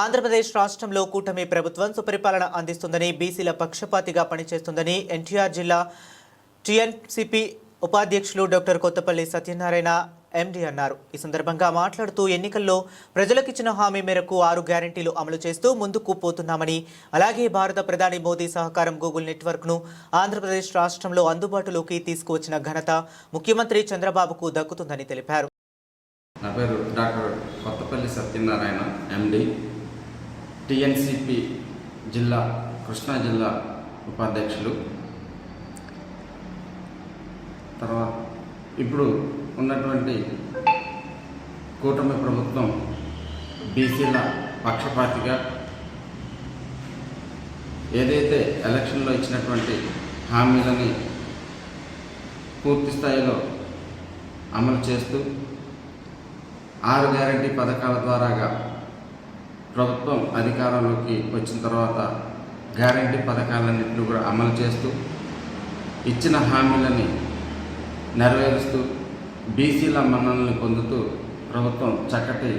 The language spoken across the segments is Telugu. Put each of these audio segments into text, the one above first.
ఆంధ్రప్రదేశ్ రాష్ట్రంలో కూటమి ప్రభుత్వం సుపరిపాలన అందిస్తుందని బీసీల పక్షపాతిగా పనిచేస్తుందని ఎన్టీఆర్ జిల్లా టీఎన్సీపీ ఉపాధ్యక్షులు డాక్టర్ కొత్తపల్లి సత్యనారాయణ ఎండి అన్నారు. ఈ సందర్భంగా మాట్లాడుతూ ఎన్నికల్లో ప్రజలకిచ్చిన హామీ మేరకు ఆరు గ్యారంటీలు అమలు చేస్తూ ముందుకు పోతున్నామని అలాగే భారత ప్రధాని మోదీ సహకారం గూగుల్ నెట్వర్క్ను ఆంధ్రప్రదేశ్ రాష్ట్రంలో అందుబాటులోకి తీసుకువచ్చిన ఘనత ముఖ్యమంత్రి చంద్రబాబుకు దక్కుతుందని తెలిపారు. నా పేరు doctor Kothapalli Satyanarayana MD. TNCP జిల్లా కృష్ణా జిల్లా ఉపాధ్యక్షులు. తర్వాత ఇప్పుడు ఉన్నటువంటి కూటమి ప్రభుత్వం బీసీల పక్షపాతిగా ఏదైతే ఎలక్షన్లో ఇచ్చినటువంటి హామీలని పూర్తి స్థాయిలో అమలు చేస్తూ ఆరు గ్యారంటీ పథకాల ద్వారాగా ప్రభుత్వం అధికారంలోకి వచ్చిన తర్వాత గ్యారంటీ పథకాలన్నింటినీ కూడా అమలు చేస్తూ ఇచ్చిన హామీలని నెరవేరుస్తూ బీసీల మన్ననల్ని పొందుతూ ప్రభుత్వం చక్కటి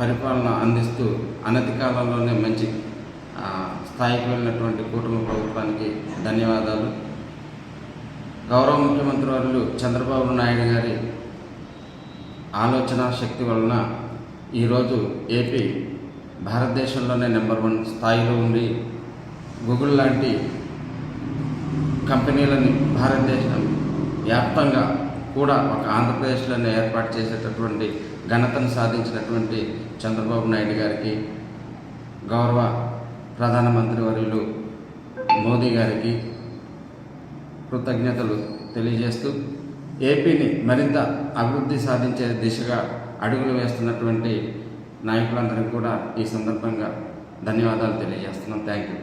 పరిపాలన అందిస్తూ అనతి కాలంలోనే మంచి స్థాయికి వెళ్ళినటువంటి కూటమి ప్రభుత్వానికి ధన్యవాదాలు. గౌరవ ముఖ్యమంత్రి వర్యులు చంద్రబాబు నాయుడు గారి ఆలోచన శక్తి వలన ఈరోజు ఏపీ భారతదేశంలోనే నెంబర్ వన్ స్థాయిలో ఉండి గూగుల్ లాంటి కంపెనీలని భారతదేశం వ్యాప్తంగా కూడా ఒక ఆంధ్రప్రదేశ్లోనే ఏర్పాటు చేసేటటువంటి ఘనతను సాధించినటువంటి చంద్రబాబు నాయుడు గారికి గౌరవ ప్రధానమంత్రి వర్యులు మోదీ గారికి కృతజ్ఞతలు తెలియజేస్తూ ఏపీని మరింత అభివృద్ధి సాధించే దిశగా అడుగులు వేస్తున్నటువంటి నాయకులందరికీ కూడా ఈ సందర్భంగా ధన్యవాదాలు తెలియజేస్తున్నాం. Thank you